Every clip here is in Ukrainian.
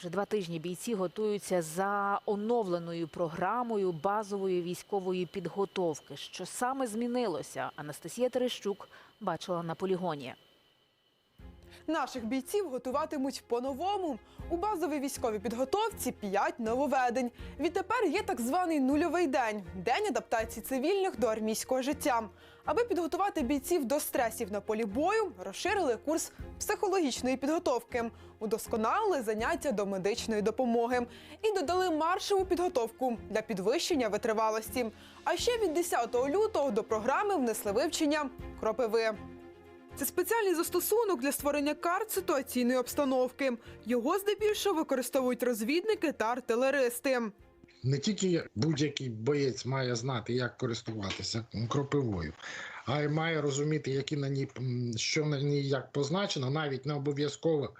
Вже два тижні бійці готуються за оновленою програмою базової військової підготовки. Що саме змінилося? Анастасія Терещук бачила на полігоні. Наших бійців готуватимуть по-новому. У базовій військовій підготовці 5 нововведень. Відтепер є так званий нульовий день день адаптації цивільних до армійського життя. Аби підготувати бійців до стресів на полі бою, розширили курс психологічної підготовки, удосконалили заняття до медичної допомоги і додали маршову підготовку для підвищення витривалості. А ще від 10 лютого до програми внесли вивчення кропиви. Це спеціальний застосунок для створення карт ситуаційної обстановки. Його здебільшого використовують розвідники та артилеристи. Не тільки будь-який боєць має знати, як користуватися кропивою, а й має розуміти, які на ній що на ній як позначено, навіть не обов'язково е,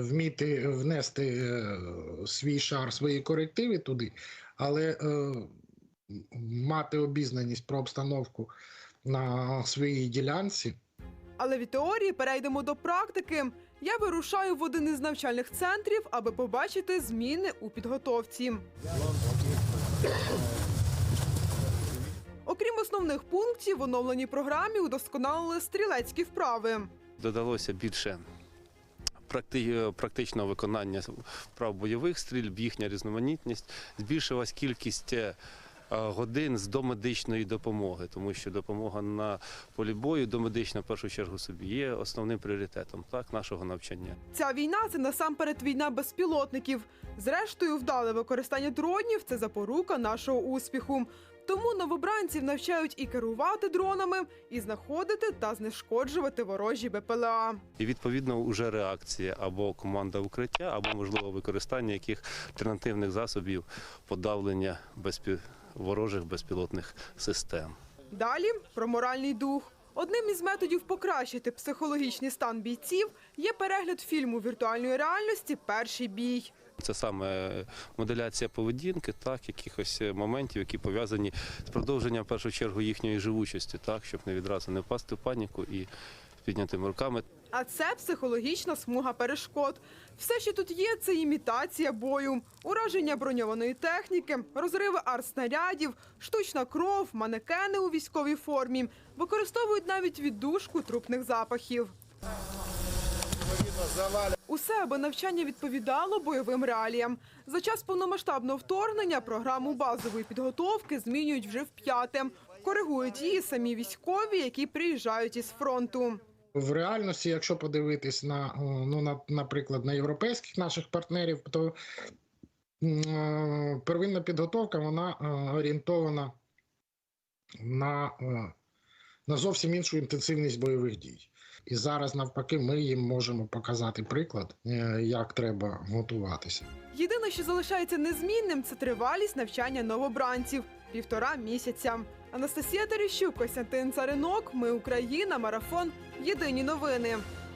вміти внести е, свій шар, свої корективи туди, але е, мати обізнаність про обстановку на своїй ділянці. Але від теорії перейдемо до практики. Я вирушаю в один із навчальних центрів, аби побачити зміни у підготовці. Окрім основних пунктів, в оновленій програмі удосконалили стрілецькі вправи. додалося більше практи- практичного виконання вправ бойових стрільб, їхня різноманітність, збільшилась кількість е, годин з домедичної допомоги, тому що допомога на полі бою домедична в першу чергу собі є основним пріоритетом так, нашого навчання. Ця війна це насамперед війна безпілотників. Зрештою, вдале використання дронів це запорука нашого успіху. Тому новобранців навчають і керувати дронами, і знаходити та знешкоджувати ворожі БПЛА. І відповідно вже реакція або команда укриття, або можливо використання яких альтернативних засобів подавлення безпі... ворожих безпілотних систем. Далі про моральний дух. Одним із методів покращити психологічний стан бійців є перегляд фільму віртуальної реальності Перший бій. Це саме моделяція поведінки, так, якихось моментів, які пов'язані з продовженням в першу чергу їхньої живучості, так, щоб не відразу не впасти в паніку і піднятими руками. А це психологічна смуга перешкод. Все, що тут є, це імітація бою, ураження броньованої техніки, розриви артснарядів, штучна кров, манекени у військовій формі. Використовують навіть віддушку трупних запахів. Усе, аби навчання відповідало бойовим реаліям. За час повномасштабного вторгнення програму базової підготовки змінюють вже вп'яте. Коригують її самі військові, які приїжджають із фронту. В реальності, якщо подивитись на, ну, на наприклад, на європейських наших партнерів, то е, первинна підготовка вона е, орієнтована на, е, на зовсім іншу інтенсивність бойових дій. І зараз, навпаки, ми їм можемо показати приклад, е, як треба готуватися. Єдине, що залишається незмінним, це тривалість навчання новобранців півтора місяця. Анастасія Терещук, Костянтин Царинок. Ми Україна. Марафон. Єдині новини.